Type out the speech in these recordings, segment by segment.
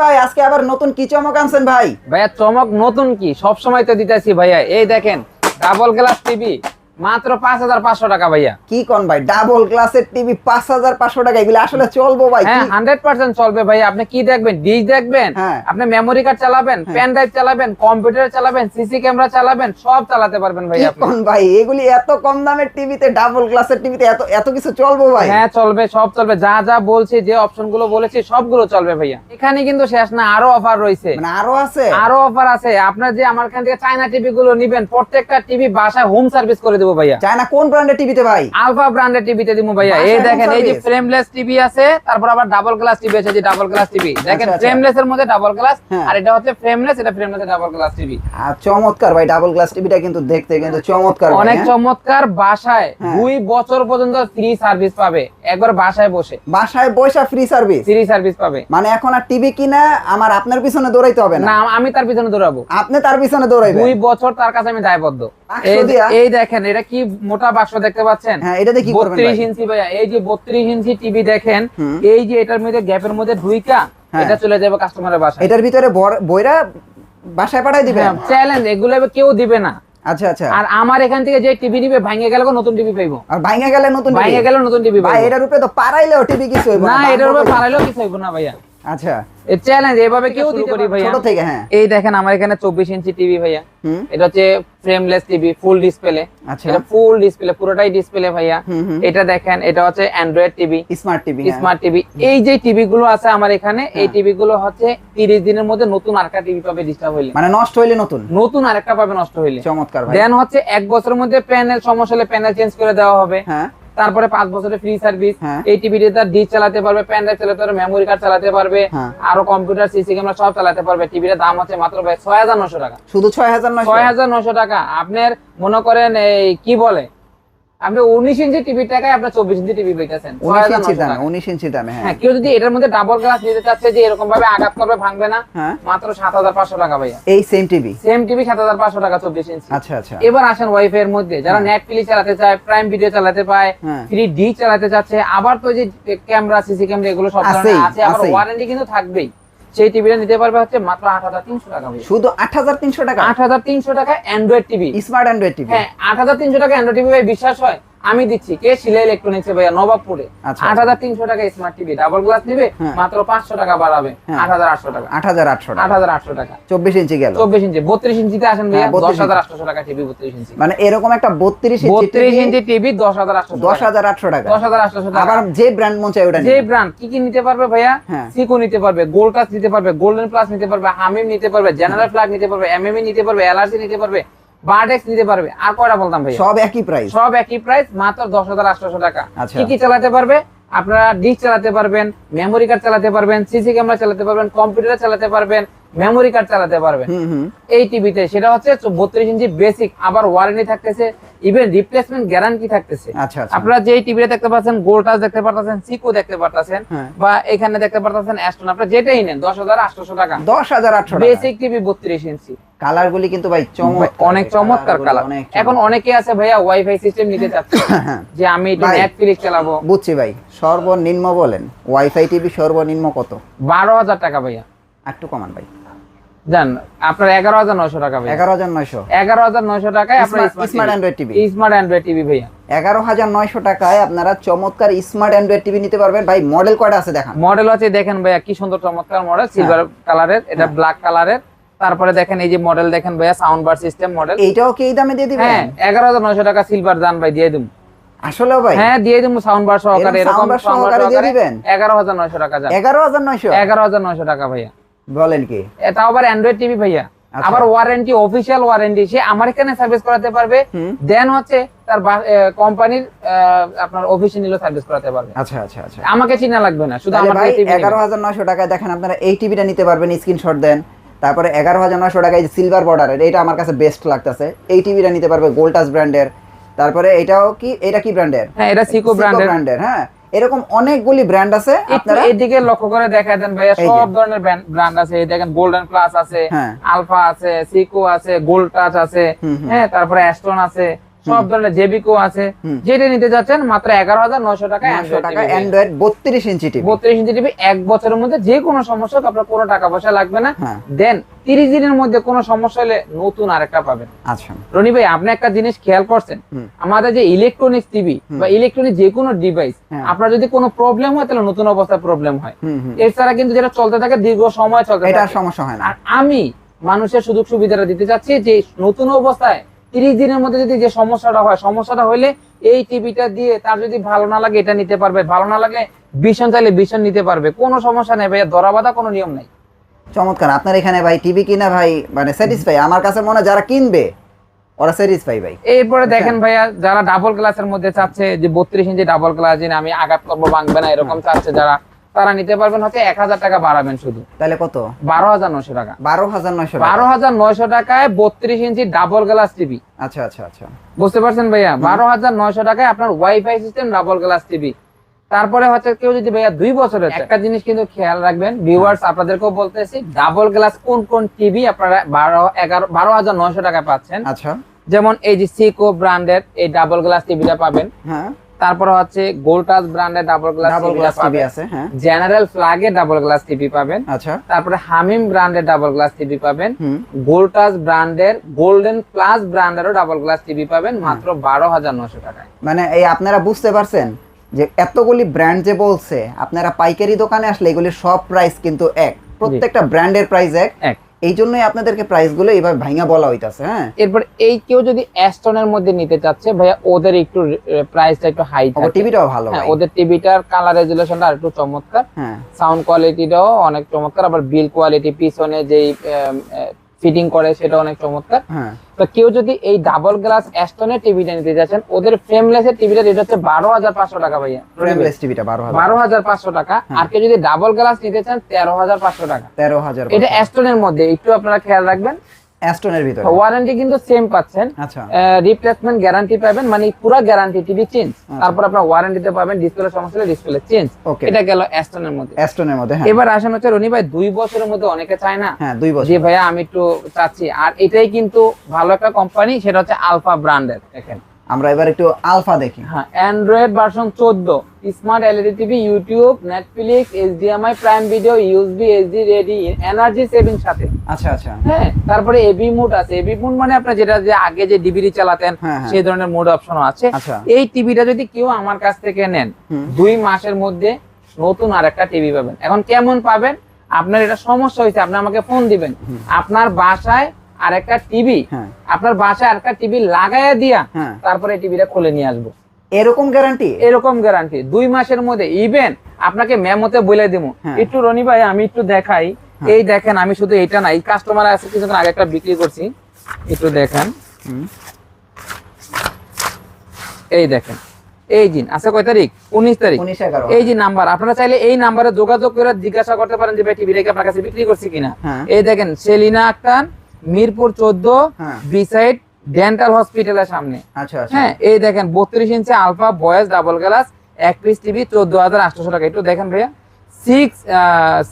ভাই, আজকে আবার নতুন কি চমক আনছেন ভাই? ভাইয়া, চমক নতুন কি? সব সময় তো দিতেছি ভাইয়া। এই দেখেন ডাবল গ্লাস টিভি মাত্র পাঁচ হাজার পাঁচশো টাকা ভাইয়া। কি কোন ভাই? ডাবল গ্লাসের টিভি পাঁচ হাজার পাঁচশো টাকা এগুলো আসলে চলবো ভাই হ্যাঁ হান্ড্রেড পার্সেন্ট চলবে ভাইয়া। আপনি কি দেখবেন? ডিশ দেখবেন? হ্যাঁ। আপনি মেমোরি কার্ড চালাবেন পেন ড্রাইভ চালাবেন কম্পিউটার চালাবেন সিসি ক্যামেরা চালাবেন সব চালাতে পারবেন কি ভাইয়া আপনি। কোন ভাই? এগুলি এত কম দামের টিভিতে ডাবল গ্লাসের টিভিতে এত এত কিছু চলবো ভাই? হ্যাঁ চলবে সব চলবে। যা যা বলছি যে অপশনগুলো বলেছি সবগুলো চলবে ভাইয়া। এখানে কিন্তু শেষ না আরও অফার রয়েছে। মানে আরও আছে? আরও অফার আছে। আপনার যে আমার এখান থেকে চায়না টিভি গুলো নিবেন প্রত্যেকটা টিভি বাসায় হোম সার্ভিস করে দেবো। ভাইয়া। চায়না কোন ব্র্যান্ডের টিভিতে ভাই? আলফা ব্র্যান্ডের টিভিতে দিব ভাইয়া। এই দেখেন এই যে ফ্রেমলেস টিভি আছে তারপর আবার ডাবল গ্লাস টিভি আছে যে ডাবল গ্লাস টিভি দেখেন আচ্ছা, আচ্ছা। ফ্রেমলেস এর মধ্যে ডাবল গ্লাস হ্যাঁ। আর এটা হচ্ছে ফ্রেমলেস এটা ফ্রেমলেস ডাবল গ্লাস টিভি আর চমৎকার ভাই ডাবল গ্লাস টিভিটা কিন্তু দেখতে কিন্তু চমৎকার অনেক হ্যাঁ? চমৎকার বাসায় হ্যাঁ। দুই বছর পর্যন্ত ফ্রি সার্ভিস পাবে। একবার বাসায় বসে। বাসায় বসে ফ্রি সার্ভিস ফ্রি সার্ভিস পাবে। মানে এখন আর টিভি কিনা আমার আপনার পিছনে দৌড়াইতে হবে না? না আমি তার পিছনে দৌড়াবো। আপনি তার পিছনে দৌড়াইবেন? দুই বছর তার কাছে আমি দায়বদ্ধ। এই দেখেন এটা কি মোটা বাক্স দেখতে পাচ্ছেন? হ্যাঁ কি করবেন ইঞ্চি ভাইয়া এই যে বত্রিশ ইঞ্চি টিভি দেখেন এই যে এটার মধ্যে গ্যাপের মধ্যে ঢুইকা হ্যাঁ। এটা চলে যাবে কাস্টমারের বাসায়। এটার ভিতরে বইরা বাসায় পাঠাই দিবেন চ্যালেঞ্জ এগুলো কেউ দিবে না। আচ্ছা আচ্ছা। আর আমার এখান থেকে যে টিভি নিবে ভাঙে গেলে নতুন টিভি পাইবো। আর ভাঙে গেলে নতুন ভাঙে গেলে নতুন টিভি ভাই এটার উপরে তো পারাইলেও টিভি কিছু হইব না এটার উপরে পারাইলেও কিছু হইব না ভাইয়া। আচ্ছা। এই চ্যালেঞ্জ এভাবে কেউ দিতে পারি ভাইয়া ছোট থেকে হ্যাঁ। এই দেখেন আমার এখানে চব্বিশ ইঞ্চি টিভি ভাইয়া। এটা হচ্ছে ফ্রেমলেস টিভি ফুল ডিসপ্লে আচ্ছা। এটা ফুল ডিসপ্লে পুরোটাই ডিসপ্লে ভাইয়া। এটা দেখেন এটা হচ্ছে Android TV smart TV smart TV এই যে টিভি গুলো আছে আমার এখানে এই হ্যাঁ। টিভি গুলো হচ্ছে তিরিশ দিনের মধ্যে নতুন আরেকটা টিভি পাবে ডিস্টার্ব হইলে। মানে নষ্ট হইলে নতুন? নতুন আরেকটা পাবে নষ্ট হইলে। চমৎকার ভাই। দেন হচ্ছে এক বছরের মধ্যে প্যানেল সমস্যা হলে প্যানেল চেঞ্জ করে দেওয়া হবে। হ্যাঁ। তারপরে পাঁচ বছরের ফ্রি সার্ভিস হ্যাঁ। এই টিভিতে তার ডিস চালাতে পারবে প্যান ড্রাইভ চালাতে পারবে মেমোরি কার্ড চালাতে পারবে হ্যাঁ। আরও কম্পিউটার সিসি ক্যামেরা সব চালাতে পারবে। টিভির দাম হচ্ছে মাত্র ছয় হাজার নশো টাকা। শুধু ছয় হাজার ছয় হাজার নশো টাকা। আপনার মনে করেন এই কি বলে? আপনি উনিশ ইঞ্চি টিভির টাকায় ইঞ্চি টিভি ইঞ্চি দামে টাকা। উনিশ ইঞ্চি দামে হ্যাঁ। হ্যাঁ কেউ যদি এটার মধ্যে ডাবল গ্লাস নিতে চাচ্ছে যে এরকম ভাবে আঘাত করবে ভাঙবে না হ্যাঁ। মাত্র সাত হাজার পাঁচশো টাকা ভাইয়া। এই সেম টিভি সেম টিভি সাত হাজার পাঁচশো টাকা চব্বিশ ইঞ্চি। আচ্ছা আচ্ছা। এবার আসেন ওয়াইফাই এর মধ্যে যারা নেটফ্লিক্স চালাতে চায় প্রাইম ভিডিও চালাতে পায়। থ্রি ডি চালাতে চাচ্ছে আবার তো যে ক্যামেরা সিসি ক্যামেরা এগুলো সব ধরনের আছে আবার ওয়ারেন্টি কিন্তু থাকবেই। সেই টিভিটা নিতে পারবে হচ্ছে মাত্র আট হাজার তিনশো টাকা শুধু আট হাজার তিনশো টাকা? আট হাজার তিনশো টাকা Android TV smart Android TV হ্যাঁ আট হাজার তিনশো টাকা অ্যান্ড্রয়েড টিভি ভাই বিশ্বাস হয়? আমি দিচ্ছি কে? শিলা ইলেকট্রনিক্স ভাইয়া নবাবপুরে। আচ্ছা। আট হাজার তিনশো টাকা স্মার্ট টিভি ডাবল গ্লাস নিবে হ্যাঁ। মাত্র পাঁচশো টাকা বাড়াবে হ্যাঁ। আট হাজার আটশো টাকা। আট হাজার আটশো আট হাজার আটশো টাকা। চব্বিশ ইঞ্চি গেল। চব্বিশ ইঞ্চি বত্রিশ ইঞ্চিতে আসেন ভাইয়া হ্যাঁ, 32 দশ হাজার আটশো টাকা টিভি বত্রিশ ইঞ্চি। মানে এরকম একটা বত্রিশ বত্রিশ ইঞ্চি টিভি দশ হাজার আটশো দশ হাজার আটশো টাকা। দশ হাজার আটশো টাকা। আবার যে ব্র্যান্ড মন চাই ওটা যে ব্র্যান্ড কি কি নিতে পারবে ভাইয়া? হ্যাঁ। সিকো নিতে পারবে গোল্ড নিতে পারবে গোল্ডেন প্লাস নিতে পারবে হামিম নিতে পারবে জেনারেল ফ্ল্যাগ নিতে পারবে এমএমই নিতে পারবে এলআরসি নিতে পারবে বার্ডেক্স নিতে পারবে। আর কয়টা বলতাম ভাই সব একই প্রাইস সব একই প্রাইস মাত্র দশ হাজার আঠারোশো টাকা। আচ্ছা। কি কি চালাতে পারবে? আপনারা ডিস্ক চালাতে পারবেন মেমোরি কার্ড চালাতে পারবেন সিসি ক্যামেরা চালাতে পারবেন কম্পিউটার চালাতে পারবেন মেমোরি কার্ড চালাতে পারবেন। হুম এই টিভিতে সেটা হচ্ছে বত্রিশ ইঞ্চি বেসিক আবার ওয়ারেন্টি থাকতেছে ইভেন রিপ্লেসমেন্ট গ্যারান্টি থাকতেছে। আচ্ছা আচ্ছা। আপনারা যে টিভিতে দেখতে পাচ্ছেন গোল টাচ দেখতে পাচ্ছেন সিকো দেখতে পাচ্ছেন হ্যাঁ। বা এখানে দেখতে পাচ্ছেন অ্যাস্টন আপনারা যেটাই নেন দশ হাজার আটশো টাকা। দশ হাজার আটশো বেসিক টিভি বত্রিশ ইঞ্চি। কালার গুলি কিন্তু ভাই অনেক চমৎকার কালার এখন অনেকে আছে ভাইয়া ওয়াইফাই সিস্টেম নিতে চাচ্ছে। যে আমি। নেটফ্লিক্স চালাবো। বুঝছি ভাই সর্বনিম্ন বলেন ওয়াইফাই টিভি সর্বনিম্ন কত? বারো হাজার টাকা ভাইয়া। একটু কমান ভাই। জান আপনার এগারো হাজার নয়শো টাকা এগারো হাজার নয়শো। এগারো হাজার নয়শো টাকায় আপনার smart Android TV smart Android TV ভাইয়া। এগারো হাজার নয়শো টাকায় আপনারা চমৎকার স্মার্ট অ্যান্ড্রয়েড টিভি নিতে পারবেন। ভাই মডেল কয়টা আছে দেখান? মডেল আছে দেখেন ভাইয়া কি সুন্দর চমৎকার মডেল সিলভার কালারের এটা ব্ল্যাক কালারের তারপরে দেখেন এই যে মডেল দেখেন ভাইয়া সাউন্ড বার সিস্টেম মডেল এইটাও কি দামে দিয়ে দিবেন? হ্যাঁ এগারো হাজার নয়শো টাকা সিলভার দান ভাই দিয়ে দিম। আসলে ভাই? হ্যাঁ দিয়ে দিম সাউন্ড বার সহকারে এরকম sound bar সহকারে দিয়ে দিবেন? এগারো হাজার নয়শো টাকা এগারো হাজার নয়শো? এগারো হাজার নয়শো টাকা ভাইয়া। বলেন কি? এটা আবার অ্যান্ড্রয়েড টিভি ভাইয়া। আচ্ছা। আবার ওয়ারেন্টি অফিসিয়াল ওয়ারেন্টি সে আমার এখানে সার্ভিস করাতে পারবে। দেন হচ্ছে তার কোম্পানির আপনার অফিসে নিলে সার্ভিস করাতে পারবে। আচ্ছা আচ্ছা আচ্ছা। আমাকে চিনা লাগবে না শুধু আমার ভাই টিভি এগারো হাজার নয়শো টাকায় দেখেন আপনারা এই টিভিটা নিতে পারবেন স্ক্রিনশট দেন। তারপরে এগারো হাজার নয়শো টাকায় সিলভার বর্ডারের এটা আমার কাছে বেস্ট লাগতেছে। এই টিভিটা নিতে পারবে গোল্টাস ব্র্যান্ডের তারপরে এটাও কি এটা কি ব্র্যান্ডের হ্যাঁ এটা সিকো ব্র্যান্ডের হ্যাঁ। এরকম অনেকগুলি ব্র্যান্ড আছে আপনারা এদিকে লক্ষ্য করে দেখা দেন ভাইয়া সব ধরনের ব্র্যান্ড আছে এই দেখেন গোল্ডেন প্লাস আছে হ্যাঁ। আলফা আছে সিকো আছে গোল্ড টাচ আছে হুম। হ্যাঁ তারপরে অ্যাস্টন আছে সব ধরনের জেবিকো আছে। যেটা নিতে যাচ্ছেন মাত্র এগারো হাজার নয়শো টাকা নয়শো টাকা অ্যান্ড্রয়েড বত্রিশ ইঞ্চি টিভি বত্রিশ ইঞ্চি টিভি এক বছরের মধ্যে যে কোনো সমস্যা আপনার কোনো টাকা পয়সা লাগবে না। হ্যাঁ। দেন তিরিশ দিনের মধ্যে কোনো সমস্যা হলে নতুন আরেকটা পাবেন। আচ্ছা। রনি ভাই আপনি একটা জিনিস খেয়াল করছেন? আমাদের যে ইলেকট্রনিক্স টিভি বা ইলেকট্রনিক যে কোনো ডিভাইস হ্যাঁ। আপনার যদি কোনো প্রবলেম হয় তাহলে নতুন অবস্থায় প্রবলেম হয়। এছাড়া কিন্তু যেটা চলতে থাকে দীর্ঘ সময় চলতে এটা সমস্যা হয় না। আর আমি মানুষের সুযোগ সুবিধাটা দিতে চাচ্ছি যে নতুন অবস্থায় তিরিশ দিনের মধ্যে যদি যে সমস্যাটা হয় সমস্যাটা হলে এই টিভিটা দিয়ে তার যদি ভালো না লাগে এটা নিতে পারবে ভালো না লাগে ভীষণ চাইলে ভীষণ নিতে পারবে। কোনো সমস্যা নেই ভাইয়া ধরা বাঁধা কোনো নিয়ম নেই। চমৎকার আপনার এখানে ভাই টিভি কিনা ভাই মানে স্যাটিসফাই আমার কাছে মনে হয় যারা কিনবে ওরা স্যাটিসফাই ভাই। এরপরে দেখেন ভাইয়া যারা ডাবল ক্লাসের মধ্যে চাচ্ছে যে বত্রিশ ইঞ্চি ডাবল ক্লাস আমি আঘাত করব ভাঙবে না এরকম চাচ্ছে যারা। তারা নিতে পারবেন হচ্ছে এক হাজার টাকা বাড়াবেন শুধু। তাহলে কত? বারো হাজার নয়শো টাকা। বারো হাজার নয়শো বারো হাজার নয়শো টাকায় বত্রিশ ইঞ্চি ডাবল গ্লাস টিভি আচ্ছা আচ্ছা আচ্ছা। বুঝতে পারছেন ভাইয়া? বারো হাজার নয়শো টাকায় আপনার wifi system double glass TV তারপরে হচ্ছে কেউ যদি ভাইয়া দুই বছরের একটা জিনিস কিন্তু খেয়াল রাখবেন ভিউয়ার্স আপনাদেরকেও বলতেছি ডাবল গ্লাস কোন কোন টিভি আপনারা বারো এগারো বারো হাজার নয়শো টাকা পাচ্ছেন। আচ্ছা। যেমন এই যে সিকো ব্র্যান্ডের এই ডাবল গ্লাস টিভিটা পাবেন। হ্যাঁ। তারপরে হচ্ছে গোল্টাস ব্র্যান্ডের double glass double glass TV আছে হ্যাঁ। জেনারেল ফ্ল্যাগের ডাবল গ্লাস টিভি পাবেন। আচ্ছা। তারপরে হামিম ব্র্যান্ডের ডাবল গ্লাস টিভি পাবেন। গোল্টাস ব্র্যান্ডের গোল্ডেন প্লাস ব্র্যান্ডেরও ডাবল গ্লাস টিভি পাবেন মাত্র বারো হাজার নশো টাকায়। মানে এই আপনারা বুঝতে পারছেন যে এতগুলি ব্র্যান্ড যে বলছে আপনারা পাইকারি দোকানে আসলে এগুলি সব প্রাইস কিন্তু এক। প্রত্যেকটা ব্র্যান্ডের প্রাইস এক। এক। এই জন্যই আপনাদেরকে প্রাইসগুলো এইভাবে ভাইঙা বলা হইতাছে হ্যাঁ? এরপর এই কেউ যদি অ্যাস্টনের মধ্যে নিতে চাচ্ছে ভাইয়া ওদের একটু প্রাইসটা একটু হাই থাকে। টিভিটাও ভালো হ্যাঁ ওদের টিভিটার কালার রেজুলেশনটা আর একটু চমৎকার। হ্যাঁ। সাউন্ড কোয়ালিটিটাও অনেক চমৎকার আবার বিল কোয়ালিটি পিছনে যেই ফিটিং করে সেটা অনেক চমৎকার। হ্যাঁ। তো কেউ যদি এই ডাবল গ্লাস অ্যাস্টনের টিভিটা নিতে যাচ্ছেন ওদের ফ্রেমলেস এর টিভিটা রেট হচ্ছে বারো হাজার পাঁচশো টাকা ভাইয়া। ফ্রেমলেস টিভিটা বারো হাজার। বারো হাজার পাঁচশো টাকা। আর কেউ যদি ডাবল গ্লাস নিতে চান তেরো হাজার পাঁচশো টাকা। তেরো হাজার এটা অ্যাস্টনের মধ্যে একটু আপনারা খেয়াল রাখবেন। অ্যাস্টনের ভিতরে। ওয়ারেন্টি কিন্তু সেম পাচ্ছেন। আচ্ছা। রিপ্লেসমেন্ট গ্যারান্টি পাবেন মানে পুরো গ্যারান্টি টিভি চেঞ্জ তারপর আপনার ওয়ারেন্টিতে পাবেন ডিসপ্লে সমস্যা হলে ডিসপ্লে চেঞ্জ. এটা গেল অ্যাস্টনের মধ্যে। অ্যাস্টনের মধ্যে হ্যাঁ। এবার আসেন হচ্ছে রনি ভাই দুই বছরের মধ্যে অনেকে চায় না? হ্যাঁ দুই বছর। জি ভাইয়া আমি একটু চাচ্ছি। আর এটাই কিন্তু ভালো একটা কোম্পানি সেটা হচ্ছে আলফা ব্র্যান্ডের দেখেন। আমরা এবার একটু আলফা দেখি। হ্যাঁ অ্যান্ড্রয়েড ভার্সন চোদ্দ smart LED TV YouTube Netflix HDMI prime video USB HD ready energy saving সাথে। আচ্ছা আচ্ছা। হ্যাঁ তারপরে এবি মুড আছে। এবি মুড মানে আপনার যেটা যে আগে যে ডিভিডি চালাতেন হ্যাঁ, হ্যাঁ। সেই ধরনের মোড অপশনও আছে। আচ্ছা। এই টিভিটা যদি কেউ আমার কাছ থেকে নেন দুই মাসের মধ্যে নতুন আরেকটা টিভি পাবেন। এখন কেমন পাবেন? আপনার এটা সমস্যা হয়েছে আপনি আমাকে ফোন দিবেন। আপনার বাসায় আরেকটা টিভি হ্যাঁ। আপনার বাসায় আরেকটা টিভি লাগাইয়া দিয়া হ্যাঁ। তারপরে টিভিটা খুলে নিয়ে আসব। এরকম গ্যারান্টি এরকম গ্যারান্টি দুই মাসের মধ্যে ইভেন আপনাকে মেমোতে বলে দিব হ্যাঁ। একটু রনি ভাই আমি একটু দেখাই। এই দেখেন আমি শুধু এটা না এই কাস্টমার আছে কিছুক্ষণ আগে একটা বিক্রি করছি। একটু দেখেন। এই দেখেন। এই দিন আছে কয় তারিখ? উনিশ তারিখ। এই যে নাম্বার আপনারা চাইলে এই নাম্বারে যোগাযোগ করে জিজ্ঞাসা করতে পারেন যে ভাই টিভিটা কি আপনার কাছে বিক্রি করছি কিনা। এই দেখেন সেলিনা আক্তার মিরপুর চোদ্দ। বিসাইড ডেন্টাল হসপিটালের সামনে। আচ্ছা আচ্ছা। হ্যাঁ এই দেখেন বত্রিশ inch alpha voice double glass এক পিস টিভি চোদ্দ হাজার আটশো টাকা। একটু দেখেন ভাইয়া। Six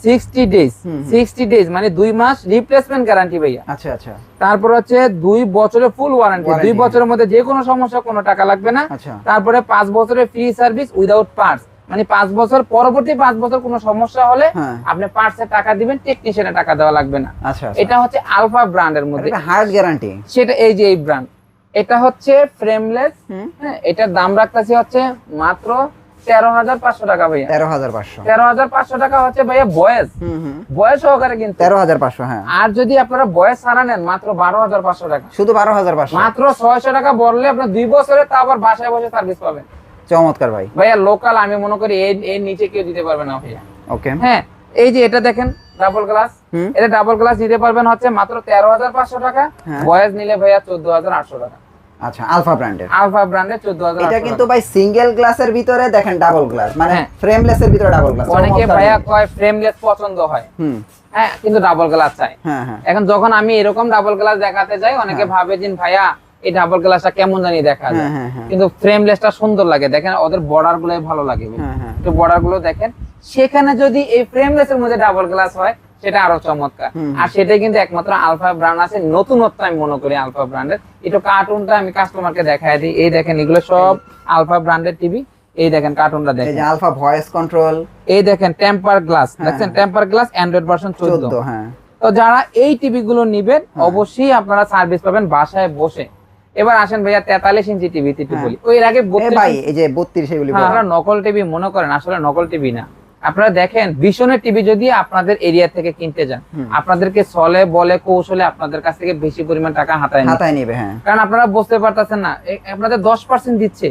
sixty days. Sixty days মানে দুই মাস রিপ্লেসমেন্ট গ্যারান্টি ভাইয়া। আচ্ছা আচ্ছা। তারপর হচ্ছে দুই বছরের ফুল ওয়ারেন্টি দুই বছরের মধ্যে যে কোনো সমস্যা কোনো টাকা লাগবে না। তারপরে পাঁচ বছরের ফ্রি সার্ভিস উইদাউট পার্টস মানে পাঁচ বছর পরবর্তী পাঁচ বছর কোনো সমস্যা হলে হ্যাঁ। আপনি পার্টসের টাকা দিবেন টেকনিশিয়ানের টাকা দেওয়া লাগবে না। আচ্ছা আচ্ছা। এটা হচ্ছে আলফা ব্র্যান্ডের মধ্যে। হার্ড গ্যারান্টি সেটা এই যে এই ব্র্যান্ড এটা হচ্ছে ফ্রেমলেস হ্যাঁ এটার দাম রাখতেছি হচ্ছে মাত্র তেরো হাজার পাঁচশো টাকা ভাইয়া। তেরো হাজার পাঁচশো। তেরো হাজার পাঁচশো টাকা হচ্ছে ভাইয়া বয়স বয়স সহকারে কিন্তু। তেরো হাজার পাঁচশো হ্যাঁ। আর যদি আপনারা বয়স ছাড়া নেন মাত্র বারো হাজার পাঁচশো টাকা। শুধু বারো হাজার পাঁচশো। মাত্র ছয়শো টাকা বললে আপনার দুই বছরে তা আবার বাসায় বসে সার্ভিস পাবেন। চমৎকার ভাই। ভাইয়া লোকাল আমি মনে করি এর নিচে কেউ দিতে পারবে না ভাইয়া। ওকে হ্যাঁ এই যে এটা দেখেন ডাবল গ্লাস এটা ডাবল গ্লাস নিতে পারবেন হচ্ছে মাত্র তেরো হাজার পাঁচশো টাকা। হ্যাঁ। বয়স নিলে ভাইয়া চোদ্দ হাজার আটশো টাকা। আচ্ছা আলফা ব্র্যান্ডের আলফা ব্র্যান্ডের চোদ্দ হাজার এটা কিন্তু ভাই সিঙ্গেল গ্লাসের ভিতরে দেখেন ডাবল গ্লাস মানে হ্যাঁ। ফ্রেমলেস এর ভিতরে ডাবল গ্লাস অনেকে ভাইয়া কয় ফ্রেমলেস পছন্দ হয়। হুম। হ্যাঁ কিন্তু ডাবল গ্লাস চাই। হ্যাঁ হ্যাঁ। এখন যখন আমি এরকম ডাবল গ্লাস দেখাতে যাই অনেকে ভাবে যে ভাইয়া এই ডাবল গ্লাসটা কেমন জানি দেখা যায়। হ্যাঁ হ্যাঁ হ্যাঁ। কিন্তু ফ্রেমলেসটা সুন্দর লাগে। দেখেন ওদের বর্ডার ভালো লাগে হ্যাঁ বর্ডারগুলো দেখেন সেখানে যদি এই ফ্রেমলেস এর মধ্যে ডাবল গ্লাস হয় সেটা আরও চমৎকার। আর সেটাই কিন্তু একমাত্র আলফা ব্র্যান্ড আছে। নতুনত্ব আমি মনে করি আলফা ব্র্যান্ডের একটু কার্টুনটা আমি কাস্টমারকে দেখাই দিই। এই দেখেন এগুলো সব আলফা ব্র্যান্ডের টিভি এই দেখেন কার্টুনটা দেখেন। আলফা ভয়েস কন্ট্রোল এই দেখেন টেম্পার গ্লাস দেখছেন। টেম্পার গ্লাস অ্যান্ড্রয়েড ভার্সন 14 14 হ্যাঁ। তো যারা এই টিভি গুলো নিবেন। অবশ্যই আপনারা সার্ভিস পাবেন বাসায় বসে। এবার আসেন ভাইয়া তেতাল্লিশ ইঞ্চি টিভি হ্যাঁ। বলি। ওই আগে ভাই এই যে 32 এগুলি হ্যাঁ, আপনারা নকল টিভি মনে করেন আসলে নকল টিভি না। আপনারা দেখেন ভীষণের টিভি যদি আপনাদের এরিয়া থেকে কিনতে যান আপনাদেরকে সলে বলে কৌশলে আপনাদের কাছ থেকে বেশি পরিমাণ টাকা হাতায়। হাতায় নিবে হ্যাঁ। কারণ আপনারা বুঝতে পারতেছেন না আপনাদের দশ পার্সেন্ট দিচ্ছে।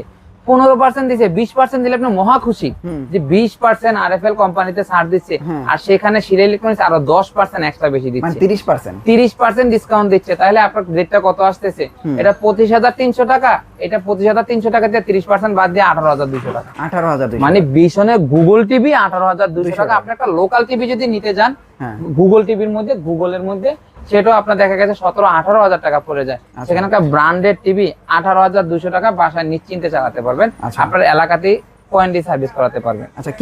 পনেরো পার্সেন্ট দিচ্ছে বিশ পার্সেন্ট দিলে আপনি মহা খুশি। যে বিশ পার্সেন্ট আর এফ এল কোম্পানিতে ছাড় দিচ্ছে। আর সেখানে ইলেকট্রনিক্স আরও দশ পার্সেন্ট এক্সট্রা বেশি মানে দিচ্ছে। 30% তিরিশ পার্সেন্ট ডিসকাউন্ট দিচ্ছে। তাহলে আপনার রেটটা কত আসতেছে? এটা পঁচিশ হাজার তিনশো টাকা। এটা পঁচিশ হাজার তিনশো টাকা দিয়ে তিরিশ পার্সেন্ট বাদ দিয়ে আঠারো হাজার দুশো টাকা। 18200 মানে বিশনে গুগল টিভি আঠারো হাজার দুশো টাকা। আপনি একটা লোকাল টিভি যদি নিতে যান হ্যাঁ। গুগল টিভির মধ্যে গুগলের মধ্যে সেটাও আপনার দেখা গেছে সতেরো আঠারো হাজার টাকা পড়ে যায়। আচ্ছা। সেখানে একটা ব্র্যান্ডেড টিভি আঠারো হাজার দুশো টাকা বাসায় নিশ্চিন্তে চালাতে পারবেন। আচ্ছা। আপনার এলাকাতেই পয়েন্ট সার্ভিস করাতে পারবেন। আচ্ছা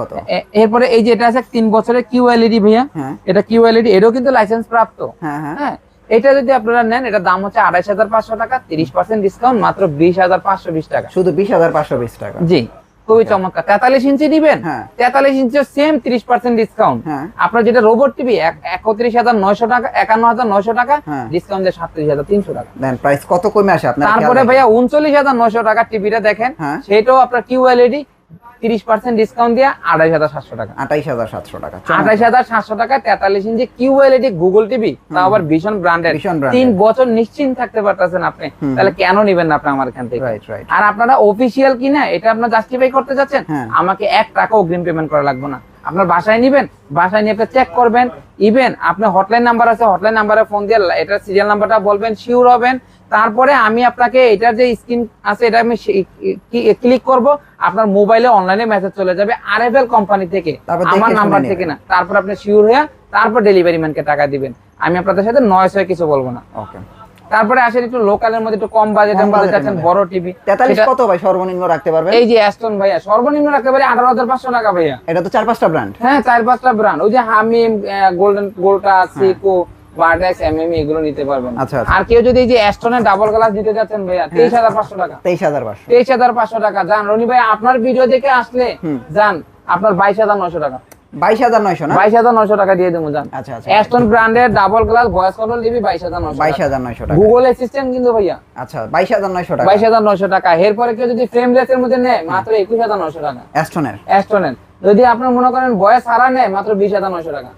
কত? এরপরে এই যে এটা আছে তিন বছরের এলইডি ভাইয়া হ্যাঁ। এটা এটাও কিন্তু লাইসেন্স প্রাপ্ত। হ্যাঁ হ্যাঁ। এটা যদি আপনারা নেন এটা দাম হচ্ছে আড়াইশ হাজার পাঁচশো টাকা তিরিশ পার্সেন্ট ডিসকাউন্ট মাত্র বিশ হাজার পাঁচশো বিশ টাকা। শুধু 20520 টাকা। জি। খুবই চমৎকার। তেতাল্লিশ ইঞ্চি নিবেন? হ্যাঁ। তেতাল্লিশ ইঞ্চি সেম ত্রিশ পার্সেন্ট ডিসকাউন্ট হ্যাঁ। আপনার যেটা রোবট টিভি একত্রিশ হাজার নয়শো টাকা একান্ন হাজার নয়শো টাকা হ্যাঁ। ডিসকাউন্ট দিয়ে সাতত্রিশ হাজার তিনশো টাকা। প্রাইস কত কমে আসে আপনার তারপরে ভাইয়া উনচল্লিশ হাজার নয়শো টাকা টিভিটা দেখেন হ্যাঁ। সেটাও আপনার কিউ এলইডি তিরিশ পার্সেন্ট ডিসকাউন্ট দিয়ে আড়াইশ হাজার সাতশো টাকা। 28700 টাকা আঠাশ হাজার সাতশো টাকা তেতাল্লিশ inch Q LED Google TV তাও আবার ভীষণ ব্র্যান্ডেড তিন বছর নিশ্চিন্ত থাকতে পারতেছেন আপনি। তাহলে কেন নিবেন না আপনি আমার এখান থেকে? আর আপনারা অফিসিয়াল কিনা এটা আপনার জাস্টিফাই করতে যাচ্ছেন? হ্যাঁ। আমাকে এক টাকা অগ্রিম পেমেন্ট করা লাগবে না। আপনার বাসায় নিবেন বাসায় নিয়ে আপনি চেক করবেন। ইভেন আপনি হটলাইন নাম্বার আছে হটলাইন নাম্বারে ফোন দিয়ে এটা সিরিয়াল নাম্বারটা বলবেন শিওর হবেন। তারপরে আমি আপনাকে এটার যে স্ক্রিন আছে এটা আমি ক্লিক করব আপনার মোবাইলে অনলাইনে মেসেজ চলে যাবে আরএফএল কোম্পানি থেকে। আমার নাম্বার থেকে না। তারপর আপনি শিওর হয়ে তারপর ডেলিভারি ম্যানকে টাকা দিবেন। আমি আপনাদের সাথে নয় ছয় কিছু বলব না। ওকে তারপরে আসেন একটু লোকালের মধ্যে একটু কম বাজেটের মধ্যে মধ্যে। বড় টিভি 43 কত ভাই সর্বনিম্ন রাখতে পারবেন? এই যে অ্যাস্টন ভাইয়া সর্বনিম্ন রাখতে পারি আঠারো হাজার পাঁচশো টাকা ভাইয়া। এটা তো চার পাঁচটা ব্র্যান্ড হ্যাঁ চার পাঁচটা ব্র্যান্ড ওই যে হামিম গোল্ডেন গোল্টা সিকো বার্ডেক্স এমএমই এগুলো নিতে পারবেন। আচ্ছা, আচ্ছা। আর কেউ যদি এই যে অ্যাস্টনের ডাবল গ্লাস দিতে যাচ্ছেন ভাইয়া তেইশ হাজার পাঁচশো টাকা। 23500 তেইশ হাজার পাঁচশো টাকা। যান রনি ভাই আপনার ভিডিও দেখে আসলে। যান আপনার বাইশ হাজার নয়শো টাকা। 22900 না? বাইশ হাজার নয়শো টাকা দিয়ে দেবো আচ্ছা আচ্ছা। অ্যাস্টন ব্র্যান্ডের ডাবল গ্লাস ভয়েস কন্ট্রোল দিবি বাইশ হাজার নয়শো 22900 টাকা। গুগল অ্যাসিস্ট্যান্ট কিন্তু ভাইয়া। আচ্ছা 22900 টাকা। বাইশ হাজার এরপরে কেউ যদি ফ্রেম রেসের মধ্যে নেয় মাত্র একুশ হাজার নয়শো টাকা। অ্যাস্টনের অ্যাস্টনের যদি আপনার মনে করেন বয়স হারা নেয় মাত্র বিশ হাজার নয়শো টাকা।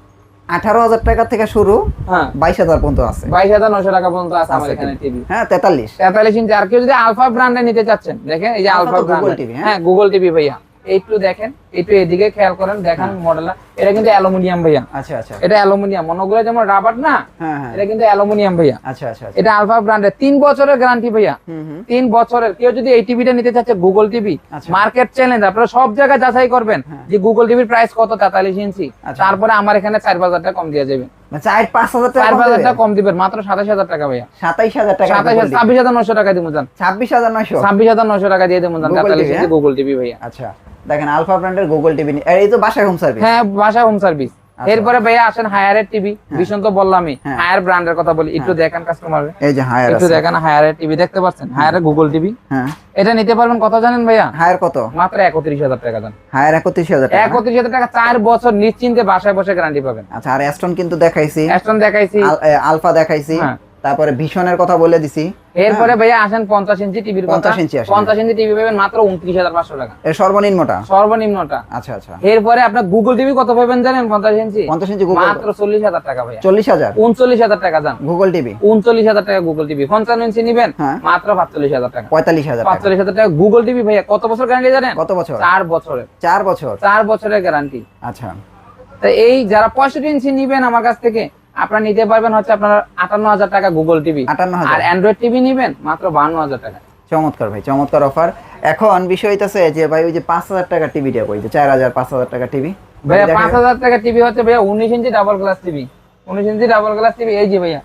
18000 টাকা থেকে শুরু হ্যাঁ। 22000 পর্যন্ত আছে। বাইশ হাজার নয়শো টাকা পর্যন্ত আছে আমার এখানে টিভি হ্যাঁ 43 তেতাল্লিশ ইঞ্চি। আর কেউ যদি আলফা ব্র্যান্ডে নিতে চাচ্ছেন দেখেন এই যে আলফা ব্র্যান্ড হ্যাঁ? হ্যাঁ গুগল টিভি ভাইয়া। একটু দেখেন একটু এদিকে খেয়াল করেন দেখান মডেল এটা কিন্তু অ্যালুমিনিয়াম ভাইয়া। আচ্ছা আচ্ছা। এটা অ্যালুমিনিয়াম। অন্যগুলো যেমন রাবার না হ্যাঁ হ্যাঁ। এটা কিন্তু অ্যালুমিনিয়াম ভাইয়া। আচ্ছা আচ্ছা আচ্ছা। এটা আলফা ব্র্যান্ডের তিন বছরের গ্যারান্টি ভাইয়া। তিন বছরের। কেউ যদি এই টিভিটা নিতে চাচ্ছে গুগল টিভি। মার্কেট চ্যালেঞ্জ আপনারা সব জায়গায় যাচাই করবেন হ্যাঁ। যে গুগল টিভির প্রাইস কত তেতাল্লিশ ইঞ্চি আচ্ছা। তারপরে আমার এখানে চার পাঁচ হাজার টাকা কম দিয়ে যাবে। মানে চার পাঁচ হাজার টাকা হাজার টাকা কম দিবেন মাত্র সাতাশ হাজার টাকা ভাইয়া। সাতাইশ হাজার টাকা ছাব্বিশ হাজার নশো টাকা দিব যান ছাব্বিশ হাজার নয়শো? ছাব্বিশ হাজার নশো টাকা দিয়ে দেবো হ্যাঁ? গুগল টিভি ভাইয়া। আচ্ছা দেখেন আলফা ব্র্যান্ডের গুগল টিভি এই তো বাসায় হোম সার্ভিস হ্যাঁ বাসা হোম সার্ভিস। এরপরে ভাইয়া আসেন হায়ারের টিভি ভীষণ তো বললামই হ্যাঁ। হায়ার ব্র্যান্ডের কথা বলি একটু দেখেন কাস্টমার এই যে হায়ার একটু দেখেন হায়ারের টিভি দেখতে পাচ্ছেন? হায়ারের গুগল টিভি হ্যাঁ। এটা নিতে পারবেন কত জানেন ভাইয়া? হায়ার কত? মাত্র একত্রিশ হাজার টাকা দেন হায়ার একত্রিশ হাজার টাকা। না? একত্রিশ হাজার টাকা 4 বছর নিশ্চিন্তে বাসায় বসে গ্যারান্টি পাবেন। আচ্ছা আর অ্যাস্টন কিন্তু দেখাইছি। অ্যাস্টন দেখাইছি। আলফা দেখাইছি। হ্যাঁ। তারপরে ভীষণের কথা বলে দিছি। এরপরে ভাইয়া আসেন পঞ্চাশ ইঞ্চি টিভির কথা। 50 ইঞ্চি আসেন। পঞ্চাশ ইঞ্চি টিভি পাবেন মাত্র উনত্রিশ হাজার পাঁচশো টাকা। এর সর্বনিম্নটা? সর্বনিম্নটা। আচ্ছা আচ্ছা। এরপরে আপনার গুগল টিভি কত পাবেন জানেন পঞ্চাশ ইঞ্চি? পঞ্চাশ ইঞ্চি গুগল মাত্র চল্লিশ হাজার টাকা ভাইয়া। চল্লিশ হাজার? উনচল্লিশ হাজার টাকা যান গুগল টিভি উনচল্লিশ হাজার টাকা গুগল টিভি পঞ্চান্ন ইঞ্চি নিবেন হ্যাঁ। মাত্র পাঁচচল্লিশ হাজার টাকা। পঁয়তাল্লিশ হাজার টাকা। পাঁচচল্লিশ হাজার টাকা গুগল টিভি ভাইয়া। কত বছর গ্যারান্টি জানেন? কত বছর? চার বছরের। চার বছর। চার বছরের গ্যারান্টি আচ্ছা। তো এই যারা পঁয়ষট্টি ইঞ্চি নিবেন আমার কাছ থেকে আপনারা নিতে পারবেন হচ্ছে আপনার আটান্ন হাজার টাকা গুগল টিভি আটান্ন আর হাজার অ্যান্ড্রয়েড টিভি নিবেন মাত্র বান্ন হাজার টাকা। চমৎকার ভাই চমৎকার অফার এখন বিষয় হইতাছে যে ভাই ওই যে পাঁচ হাজার টাকা টিভিটা কই? যে চার হাজার পাঁচ হাজার টাকা টিভি ভাইয়া পাঁচ হাজার টাকা টিভি হচ্ছে ভাইয়া উনিশ ইঞ্চি ডাবল গ্লাস টিভি উনিশ ইঞ্চি ডাবল গ্লাস টিভি এই যে ভাইয়া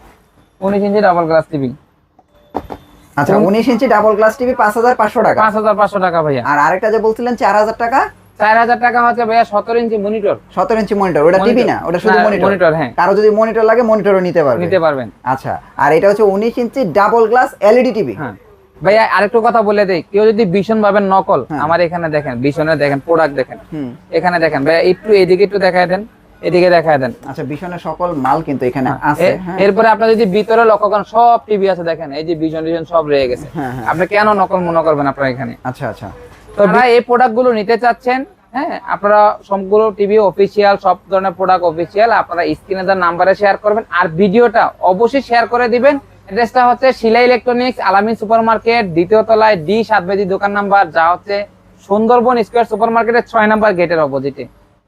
উনিশ ইঞ্চি ডাবল গ্লাস টিভি আচ্ছা উনিশ ইঞ্চি ডাবল গ্লাস টিভি পাঁচ হাজার পাঁচশো টাকা। পাঁচ হাজার পাঁচশো টাকা ভাইয়া। আর আরেকটা যে বলছিলেন চার হাজার টাকা? চার হাজার টাকা হচ্ছে ভাইয়া সতেরো ইঞ্চি মনিটর সতেরো ইঞ্চি মনিটর ওটা টিভি না? ওটা শুধু মনিটর মনিটর হ্যাঁ। কারও যদি মনিটর লাগে মনিটরও নিতে পারবে। নিতে পারবেন। আচ্ছা আর এটা হচ্ছে উনিশ inch double glass LED TV হ্যাঁ। ভাইয়া আরেকটু কথা বলে দেই কেউ যদি ভীষণ ভাবেন নকল হ্যাঁ। আমার এখানে দেখেন ভীষণের দেখেন প্রোডাক্ট দেখেন। এখানে দেখেন ভাইয়া একটু এদিকে একটু দেখায় দেন এদিকে দেখায় দেন। আচ্ছা ভীষণের সকল মাল কিন্তু এখানে আছে হ্যাঁ। এরপরে আপনার যদি ভিতরে লক্ষ্য করেন সব টিভি আছে দেখেন এই যে ভিশন ভিশন সব রয়ে গেছে। হ্যাঁ, হ্যাঁ। আপনি কেন নকল মনে করবেন আপনার এখানে? আচ্ছা আচ্ছা। তো যারা এই প্রোডাক্টগুলো নিতে চাচ্ছেন হ্যাঁ আপনারা সবগুলো টিভি অফিসিয়াল সব ধরনের প্রোডাক্ট অফিসিয়াল আপনারা স্ক্রিনে তার নাম্বারে শেয়ার করবেন আর ভিডিওটা অবশ্যই শেয়ার করে দিবেন। অ্যাড্রেসটা হচ্ছে Shila electronics Alamin super market দ্বিতীয় তলায় ডি সাতবেদি দোকান নাম্বার যা হচ্ছে সুন্দরবন স্কোয়ার সুপার মার্কেটের ছয় নাম্বার গেটের অপোজিটে